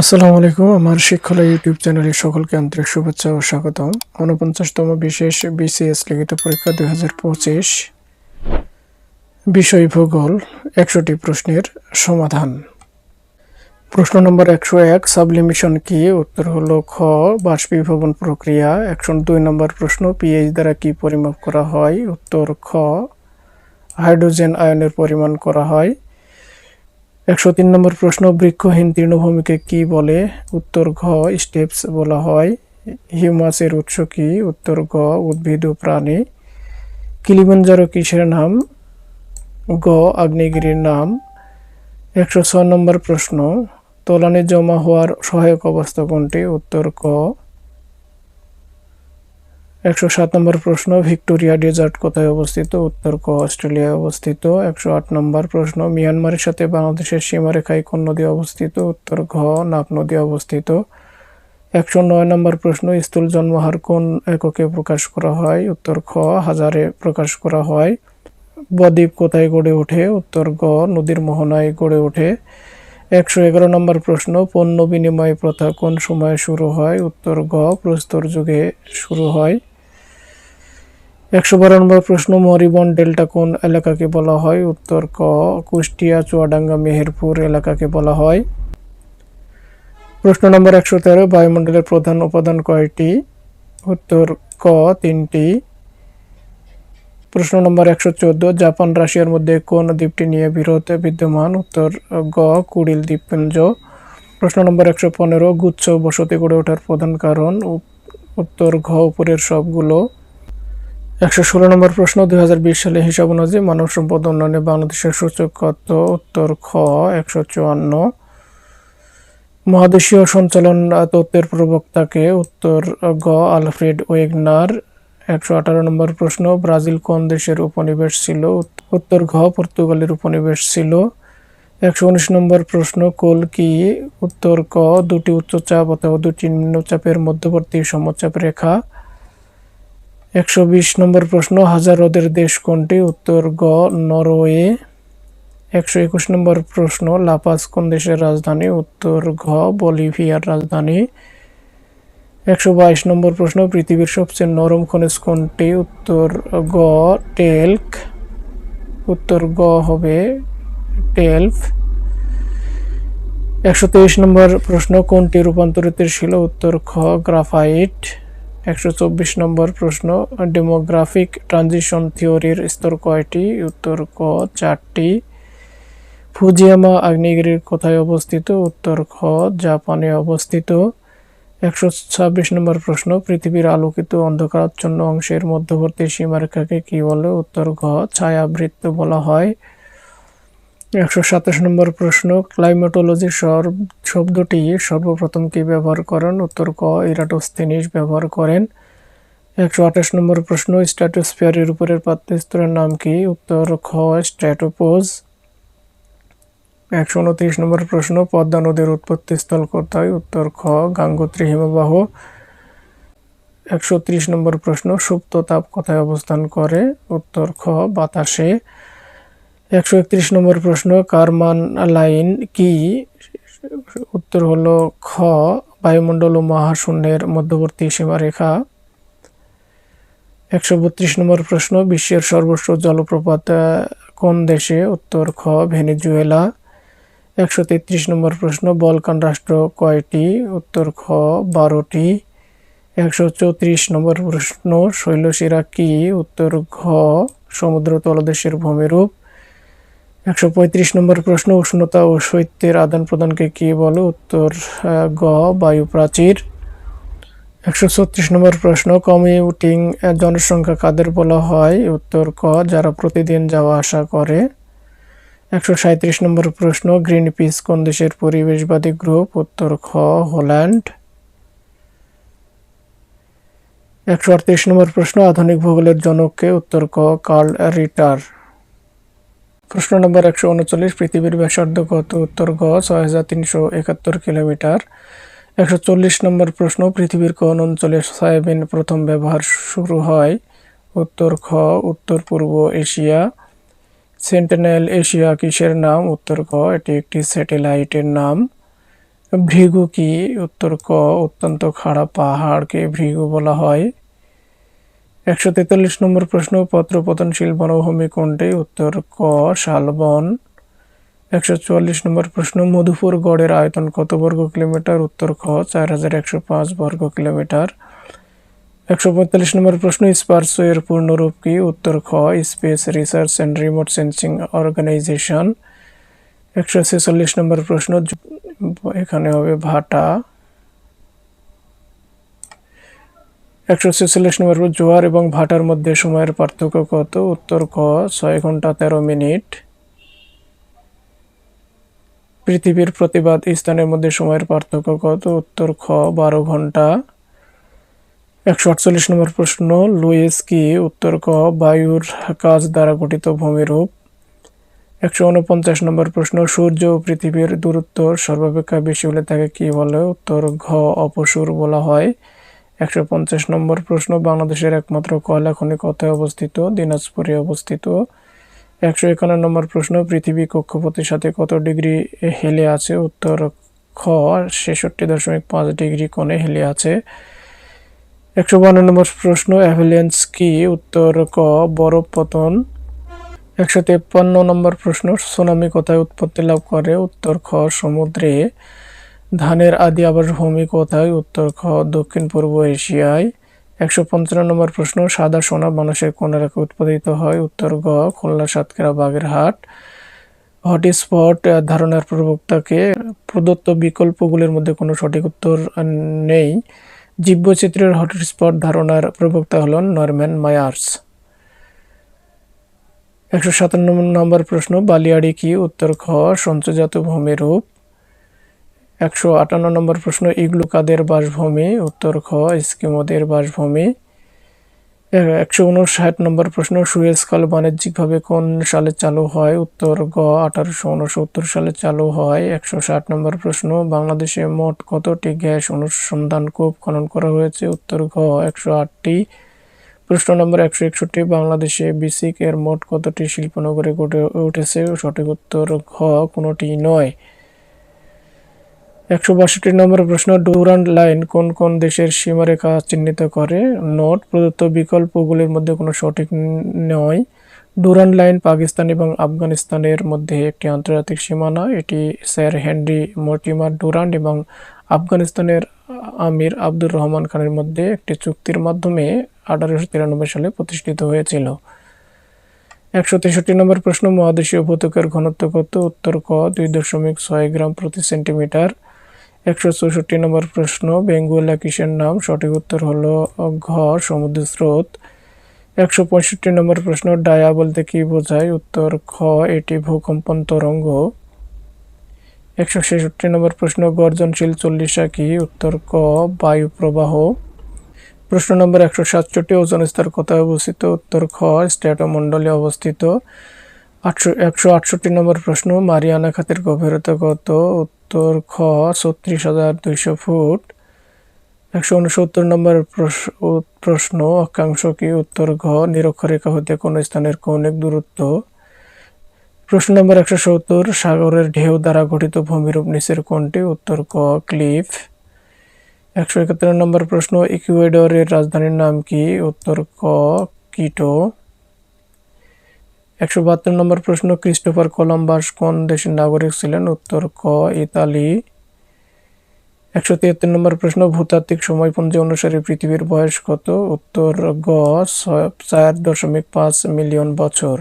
আসসালামু আলাইকুম, আমার শিক্ষলা ইউটিউব চ্যানেলে সকলকে আন্তরিক শুভেচ্ছা ও স্বাগতম। ঊনপঞ্চাশতম বিশেষ বিসিএস লিখিত পরীক্ষা দুই হাজার পঁচিশ। বিষয় ভূগোল, একশোটি প্রশ্নের সমাধান। প্রশ্ন নম্বর একশো এক, সাবলিমিশন কি? উত্তর হলো খ, বাষ্পীভবন প্রক্রিয়া। একশো দুই নম্বর প্রশ্ন, পিএইচ দ্বারা কি পরিমাপ করা হয়? উত্তর খ, হাইড্রোজেন আয়নের পরিমাণ করা হয়। একশো তিন নম্বর প্রশ্ন, বৃক্ষহীন তৃণভূমিকে কি বলে? উত্তর ঘ, স্টেপস বলা হয়। হিউমাসের উৎস কি? উত্তর গ উদ্ভিদ ও প্রাণী। কিলিমঞ্জারো কিসের নাম? গ, আগ্নেয়গিরির নাম। একশো ছয় নম্বর প্রশ্ন, তলানি জমা হওয়ার সহায়ক অবস্থা কোনটি? উত্তর ক একশো সাত নম্বর প্রশ্ন, ভিক্টোরিয়া ডেজার্ট কোথায় অবস্থিত? উত্তর, ক, অস্ট্রেলিয়ায় অবস্থিত। একশো আট নম্বর প্রশ্ন, মিয়ানমারের সাথে বাংলাদেশের সীমারেখায় কোন নদী অবস্থিত? উত্তর, ঘ, নাপ নদী অবস্থিত। একশো নয় নম্বর প্রশ্ন, স্থূল জন্মহার কোন এককে প্রকাশ করা হয়? উত্তর, খ, হাজারে প্রকাশ করা হয়। বদ্বীপ কোথায় গড়ে ওঠে? উত্তর, গ, নদীর মোহনায় গড়ে ওঠে। একশো এগারো নম্বর প্রশ্ন, পণ্য বিনিময় প্রথা কোন সময়ে শুরু হয়? উত্তর, গ, প্রস্তর যুগে শুরু হয়। একশো বারো নম্বর প্রশ্ন, মরিবন ডেল্টা কোন এলাকাকে বলা হয়? উত্তর ক, কুষ্টিয়া, চুয়াডাঙ্গা, মেহেরপুর এলাকাকে বলা হয়। প্রশ্ন নম্বর একশো তেরো, বায়ুমণ্ডলের প্রধান উপাদান কয়টি? উত্তর ক, তিনটি। প্রশ্ন নম্বর একশো চোদ্দ, জাপান, রাশিয়ার মধ্যে কোন দ্বীপটি নিয়ে বিরোধ বিদ্যমান? উত্তর গ, কুড়িল দ্বীপপুঞ্জ। প্রশ্ন নম্বর একশো পনেরো, গুচ্ছ বসতি গড়ে ওঠার প্রধান কারণ? উত্তর ঘ, উপরের সবগুলো। একশো ষোলো নম্বর প্রশ্ন, দুই হাজার বিশ সালে হিসাব অনুযায়ী মানব সম্পদ উন্নয়নে বাংলাদেশের সূচক কত উত্তর খ, একশো চুয়ান্ন। মহাদেশীয় সঞ্চালন তত্ত্বের প্রবক্তাকে উত্তর গ, আলফ্রেড ওয়েগনার। একশো আঠারো নম্বর প্রশ্ন, ব্রাজিল কোন দেশের উপনিবেশ ছিল? উত্তর ঘ, পর্তুগালের উপনিবেশ ছিল। একশো উনিশ নম্বর প্রশ্ন, কোল কি? উত্তর ক, দুটি উচ্চচাপ অথবা দুটি নিম্নচাপের মধ্যবর্তী সমচাপ রেখা। একশো বিশ নম্বর প্রশ্ন হাজার হ্রদের দেশ কোনটি? উত্তর, গ, নরওয়ে। একশো একুশ নম্বর প্রশ্ন, লাপাস কোন দেশের রাজধানী? উত্তর, ঘ, বলিভিয়ার রাজধানী। একশো বাইশ নম্বর প্রশ্ন, পৃথিবীর সবচেয়ে নরম খনিজ কোনটি? উত্তর, গ, টেল্ক। উত্তর, গ হবে টেলফ। একশো তেইশ নম্বর প্রশ্ন, কোনটি রূপান্তরিত ছিল? উত্তর, খ, গ্রাফাইট। একশো চব্বিশ নম্বর প্রশ্ন, ডেমোগ্রাফিক ট্রানজিশন থিওরির স্তর কয়টি? উত্তর ক, চারটি। ফুজিয়ামা আগ্নেয়গিরির কোথায় অবস্থিত? উত্তর খ, জাপানে অবস্থিত। একশো ছাব্বিশ নম্বর প্রশ্ন, পৃথিবীর আলোকিত অন্ধকারাচ্ছন্ন অংশের মধ্যবর্তী সীমারেখাকে কি বলে? উত্তর ঘ, ছায়াবৃত্ত বলা হয়। একশো সাতাশ নম্বর প্রশ্ন ক্লাইমেটোলজি শব্দটি সর্বপ্রথম কি ব্যবহার করেন? উত্তর ক ইরাটোস্থেনিস ব্যবহার করেন। একশো আঠাশ নম্বর প্রশ্ন স্ট্র্যাটোস্ফিয়ারের উপরের পাত্রস্তরের নাম কি? উত্তর খ স্ট্র্যাটোপোজ একশো উনত্রিশ নম্বর প্রশ্ন পদ্মা নদীর উৎপত্তি স্থল কোথায়? উত্তর খ, গাঙ্গোত্রী হিমবাহ। একশো ত্রিশ নম্বর প্রশ্ন, সুপ্ত তাপ কোথায় অবস্থান করে? উত্তর খ, বাতাসে। একশো একত্রিশ নম্বর প্রশ্ন, কারমান লাইন কি? উত্তর হলো খ, বায়ুমণ্ডল ও মহাশূন্যের মধ্যবর্তী সীমারেখা। একশো বত্রিশ নম্বর প্রশ্ন, বিশ্বের সর্বোচ্চ জলপ্রপাত কোন দেশে? উত্তর খ, ভেনেজুয়েলা। একশো তেত্রিশ নম্বর প্রশ্ন, বলকান রাষ্ট্র কয়টি? উত্তর খ, বারোটি। একশো চৌত্রিশ নম্বর প্রশ্ন, শৈলশিরা কি? উত্তর ঘ সমুদ্র তলদেশের ভূমিরূপ। একশো পঁয়ত্রিশ নম্বর প্রশ্ন, উষ্ণতা ও শৈত্যের আদান প্রদানকে কি বলে উত্তর গ বায়ু প্রাচীর একশো ছত্রিশ নম্বর প্রশ্ন, কমিউটিং জনসংখ্যা কাদের বলা হয়? উত্তর, ক, যারা প্রতিদিন যাওয়া আসা করে। একশো সাঁত্রিশ নম্বর প্রশ্ন গ্রিন পিস কোন দেশের পরিবেশবাদী গ্রুপ? উত্তর, খ, হল্যান্ড। একশো আটত্রিশ নম্বর প্রশ্ন, আধুনিক ভূগোলের জনককে উত্তর, ক, কার্ল রিটার। প্রশ্ন নম্বর একশো উনচল্লিশ, পৃথিবীর ব্যাসার্ধ কত উত্তর গ, ছয় হাজার তিনশো একাত্তর কিলোমিটার। একশো চল্লিশ নম্বর প্রশ্ন, পৃথিবীর কোন অঞ্চলে সয়াবিন প্রথম ব্যবহার শুরু হয়? উত্তর খ উত্তর পূর্ব এশিয়া। সেন্টিনেল এশিয়া কিসের নাম? উত্তর ক এটি একটি স্যাটেলাইটের নাম। ভৃগু কি? উত্তর ক, অত্যন্ত খাড়া পাহাড়কে ভৃগু বলা হয়। একশো তেতাল্লিশ নম্বর প্রশ্ন পত্র পতনশীল বনভূমি কোনটি? উত্তর ক, শালবন। একশো চুয়াল্লিশ নম্বর প্রশ্ন, মধুপুর গড়ের আয়তন কত বর্গ কিলোমিটার? উত্তর খ, চার হাজার একশো পাঁচ বর্গ কিলোমিটার। একশো পঁয়তাল্লিশ নম্বর প্রশ্ন স্পার্সো এর পূর্ণরূপ কি? উত্তর খ, space research and remote sensing organisation. একশো ছেচল্লিশ নম্বর প্রশ্ন এখানে হবে ভাটা। একশো ছেচল্লিশ নম্বর জোয়ার এবং ভাটার মধ্যে সময়ের পার্থক্য কত? উত্তর খ ছয় ঘণ্টা তেরো মিনিট। পৃথিবীর প্রতিবাদ স্থানের মধ্যে সময়ের পার্থক্য কত? উত্তর খ, বারো ঘণ্টা। একশো আটচল্লিশ নম্বর প্রশ্ন, লুইস কি? উত্তর ক, বায়ুর কাজ দ্বারা গঠিত ভূমিরূপ। একশো উনপঞ্চাশ নম্বর প্রশ্ন, সূর্য ও পৃথিবীর দূরত্ব সর্বাপেক্ষা বেশি হলে তাকে কি বলে? উত্তর ঘ, অপসুর বলা হয়। একশো পঞ্চাশ নম্বর প্রশ্ন, বাংলাদেশের একমাত্র কয়লা খনি কোথায় অবস্থিত, দিনাজপুরে অবস্থিত। একশো একান্ন নম্বর প্রশ্ন, পৃথিবী কক্ষপথের সাথে কত ডিগ্রি হেলে আছে? উত্তর, খ, ছেষট্টি দশমিক পাঁচ ডিগ্রি কোণে হেলে আছে। একশো বান্ন নম্বর প্রশ্ন অ্যাভিলিয়েন্স কি? উত্তর, ক, বরফ পতন। একশো তেপ্পান্ন নম্বর প্রশ্ন, সুনামি কোথায় উৎপত্তি লাভ করে? উত্তর, খ, সমুদ্রে। ধানের আদি আবাসভূমি কোথায়? উত্তর খ, দক্ষিণ পূর্ব এশিয়ায়। একশো পঞ্চান্ন নম্বর প্রশ্ন, সাদা সোনা মানুষের কোন এলাকায় উৎপাদিত হয়? উত্তর গ, খুলনা সাতক্ষীরা বাগেরহাট। হটস্পট ধারণার প্রবক্তাকে, প্রদত্ত বিকল্পগুলির মধ্যে কোনো সঠিক উত্তর নেই। জীববৈচিত্র্যের হটস্পট ধারণার প্রবক্তা হলেন নরম্যান মায়ার্স। একশো সাতান্ন নম্বর প্রশ্ন, বালিয়াড়ি কি? উত্তর খ, সঞ্চয়জাত ভূমিরূপ। একশো আটান্ন নম্বর প্রশ্ন ইগলু কাদের বাসভূমি? উত্তর খ স্কিমোদের বাসভূমি। একশো উনষাট নম্বর প্রশ্ন, সুয়েজ বাণিজ্যিকভাবে কোন সালে চালু হয়? উত্তর গ, আঠারোশো উনসত্তর সালে চালু হয়। একশো ষাট নম্বর প্রশ্ন, বাংলাদেশে মোট কতটি গ্যাস অনুসন্ধান কূপ খনন করা হয়েছে? উত্তর ঘ একশো আটটি। প্রশ্ন নম্বর, একশো একষট্টি, বাংলাদেশে বিসিক এর মোট কতটি শিল্পনগরে গড়ে উঠেছে? সঠিক উত্তর ঘ কোনোটি নয়। একশো বাষট্টি নম্বর প্রশ্ন, ডুরান্ড লাইন কোন কোন দেশের সীমারেখা চিহ্নিত করে? নোট, প্রদত্ত বিকল্পগুলির মধ্যে কোনো সঠিক নয়। ডুরান্ড লাইন পাকিস্তান এবং আফগানিস্তানের মধ্যে একটি আন্তর্জাতিক সীমানা। এটি স্যার হেনরি মর্টিমার ডুরান্ড এবং আফগানিস্তানের আমির আব্দুর রহমান খানের মধ্যে একটি চুক্তির মাধ্যমে আঠারোশো তিরানব্বই সালে প্রতিষ্ঠিত হয়েছিল। একশো তেষট্টি নম্বর প্রশ্ন, মহাদেশীয় ভৌতিকের ঘনত্ব কত? উত্তর ক, দুই দশমিক ছয় গ্রাম প্রতি সেন্টিমিটার। একশো চৌষট্টি নম্বর প্রশ্ন বেঙ্গুলা কিসের নাম? সঠিক উত্তর হলো ঘ সমুদ্র স্রোত। একশো পঁয়ষট্টি নম্বর প্রশ্ন, ডায়া বলতে কি বোঝায়? উত্তর, খ, এটি ভূকম্পন তরঙ্গ। একশো ছেষট্টি নম্বর প্রশ্ন, গর্জনশীল চল্লিশা কি? উত্তর, ক, বায়ু প্রবাহ। প্রশ্ন নম্বর একশো সাতষট্টি ওজন স্তর কোথায় অবস্থিত? উত্তর, খ স্ট্র্যাটোমণ্ডলে অবস্থিত। আটশো একশো আটষট্টি নম্বর প্রশ্ন, মারিয়ানা খাতের গভীরতা কত? উত্তর খ, ছত্রিশ হাজার দুইশো ফুট। একশো উনসত্তর নম্বর প্রশ্ন, অক্ষাংশ কি? উত্তর ঘ, নিরক্ষরেখা হতে কোন স্থানের কৌণিক দূরত্ব? প্রশ্ন নম্বর একশো সত্তর, সাগরের ঢেউ দ্বারা গঠিত ভূমিরূপ নিচের কোনটি উত্তর ক, ক্লিফ। একশো একাত্তর নম্বর প্রশ্ন, ইকুয়েডরের রাজধানীর নাম কি? উত্তর ক, কিটো। একশো বাহাত্তর নম্বর প্রশ্ন, ক্রিস্টোফার কলম্বাস কোন দেশের নাগরিক ছিলেন? উত্তর ক, ইতালি। একশো তিয়াত্তর নম্বর প্রশ্ন, ভূতাত্ত্বিক সময়পঞ্জি অনুসারে পৃথিবীর বয়স কত? উত্তর গ চার দশমিক পাঁচ মিলিয়ন বছর।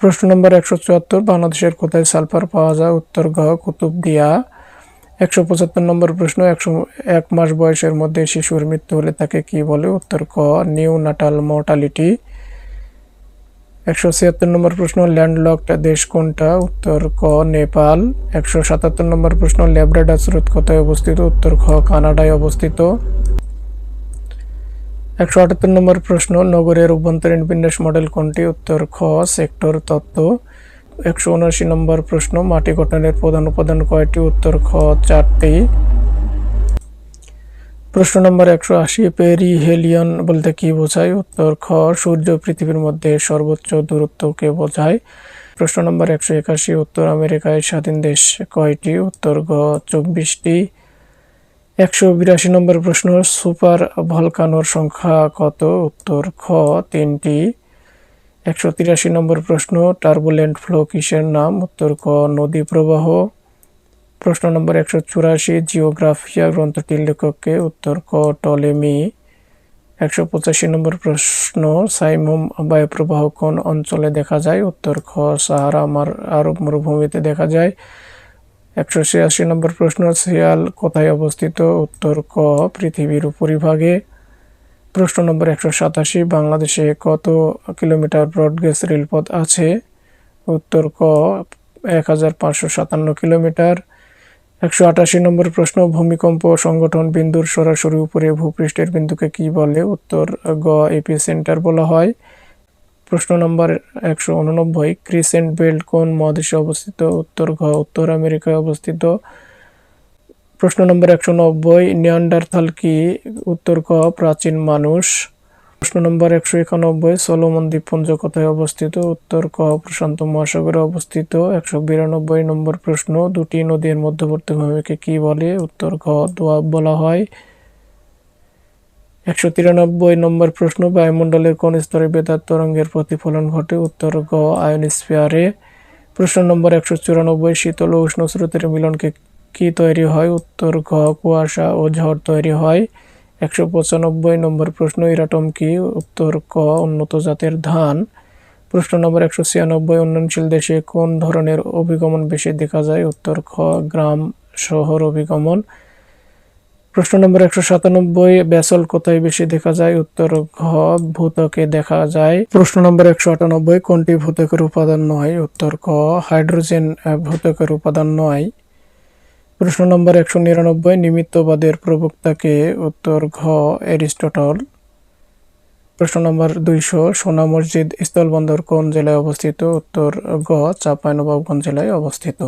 প্রশ্ন নম্বর একশো চুয়াত্তর, বাংলাদেশের কোথায় সালফার পাওয়া যায়? উত্তর গ কুতুবদিয়া। একশো পঁচাত্তর নম্বর প্রশ্ন, একশো, এক মাস বয়সের মধ্যে শিশুর মৃত্যু হলে তাকে কি বলে? উত্তর ক নিউ নাটাল মর্টালিটি। একশো ছিয়াত্তর নম্বর প্রশ্ন ল্যান্ডলকড দেশ কোনটা? উত্তর ক, নেপাল। একশো সাতাত্তর নম্বর প্রশ্ন, ল্যাব্রাডার স্রোত কোথায় অবস্থিত? উত্তর খ, কানাডায় অবস্থিত। একশো আটাত্তর নম্বর প্রশ্ন, নগরের অভ্যন্তরীণ বিন্যাস মডেল কোনটি? উত্তর খ, সেক্টর তত্ত্ব। একশো উনআশি নম্বর প্রশ্ন, মাটি গঠনের প্রধান উপাদান কয়টি? উত্তর খ, চারটি। প্রশ্ন নম্বর একশো আশি পেরিহেলিয়ন বলতে কি বোঝায়? উত্তর, খ, সূর্য পৃথিবীর মধ্যে সর্বোচ্চ দূরত্বকে বোঝায়। প্রশ্ন নম্বর একশো একাশি, উত্তর আমেরিকায় স্বাধীন দেশ কয়টি? উত্তর, গ, চব্বিশটি। একশো বিরাশি নম্বর প্রশ্ন, সুপার ভলকানোর সংখ্যা কত? উত্তর, খ, তিনটি। একশো তিরাশি নম্বর প্রশ্ন, টার্বুলেন্ট ফ্লো কিসের নাম? উত্তর, ক, নদী প্রবাহ। প্রশ্ন নম্বর একশো চুরাশি, জিওগ্রাফিয়া গ্রন্থটির লেখককে উত্তর ক, টলেমি। একশো পঁচাশি নম্বর প্রশ্ন, সাইমুম বায়ুপ্রবাহ কোন অঞ্চলে দেখা যায়? উত্তর খ, সাহারা আমার আরব মরুভূমিতে দেখা যায়। একশো ছিয়াশি নম্বর প্রশ্ন সিয়াল কোথায় অবস্থিত? উত্তর ক, পৃথিবীর উপরিভাগে। প্রশ্ন নম্বর একশো সাতাশি, বাংলাদেশে কত কিলোমিটার ব্রডগেজ রেলপথ আছে? উত্তর ক, এক হাজার পাঁচশো সাতান্ন কিলোমিটার। একশো আটাশি নম্বর প্রশ্ন, ভূমিকম্প সংগঠন বিন্দুর সরাসরি উপরে ভূপৃষ্ঠের বিন্দুকে কি বলে? উত্তর গ, এপি সেন্টার বলা হয়। প্রশ্ন নম্বর একশো উননব্বই, ক্রিসেন্ট বেল্ট কোন মহাদেশে অবস্থিত? উত্তর ঘ, উত্তর আমেরিকায় অবস্থিত। প্রশ্ন নম্বর একশো নব্বই, নিয়ান্ডারথাল কি? উত্তর ক, প্রাচীন মানুষ। প্রশ্ন নম্বর একশো একানব্বই, সলোমন দ্বীপপুঞ্জ কোথায় অবস্থিত? উত্তর ক প্রশান্ত মহাসাগরে অবস্থিত। একশো বিরানব্বই নম্বর প্রশ্ন, দুটি নদীর মধ্যবর্তী ভূমিকে কি বলে? উত্তর, ক, দোয়াব বলা হয়। একশো তিরানব্বই নম্বর প্রশ্ন, বায়ুমণ্ডলের কোন স্তরে বেতার তরঙ্গের প্রতিফলন ঘটে? উত্তর গ আয়নস্ফিয়ারে। প্রশ্ন নম্বর একশো চুরানব্বই, শীতল ও উষ্ণ স্রোতের মিলনকে কি তৈরি হয়? উত্তর ঘ কুয়াশা ও ঝড় তৈরি হয়। একশো পঁচানব্বই নম্বর প্রশ্ন, ইরাটম কি? উত্তর, ক, উন্নত জাতের ধান। প্রশ্ন নম্বর একশো ছিয়ানব্বই, উন্নয়নশীল দেশে কোন ধরনের অভিগমন বেশি দেখা যায়? উত্তর, খ, গ্রাম, শহর অভিগমন। প্রশ্ন নম্বর একশো সাতানব্বই ব্যাসল কোথায় বেশি দেখা যায়? উত্তর, ঘ ভূতকে দেখা যায়। প্রশ্ন নম্বর একশো আটানব্বই, কোনটি ভূতকের উপাদান নয়? উত্তর, ক, হাইড্রোজেন ভূতকের উপাদান নয়। প্রশ্ন নম্বর একশো নিরানব্বই, নিমিত্তবাদের প্রবক্তাকে উত্তর ঘ এরিস্টটল প্রশ্ন নম্বর দুইশো, সোনা মসজিদ স্থলবন্দর কোন জেলায় অবস্থিত? উত্তর গ চাঁপাইনবাবগঞ্জ জেলায় অবস্থিত।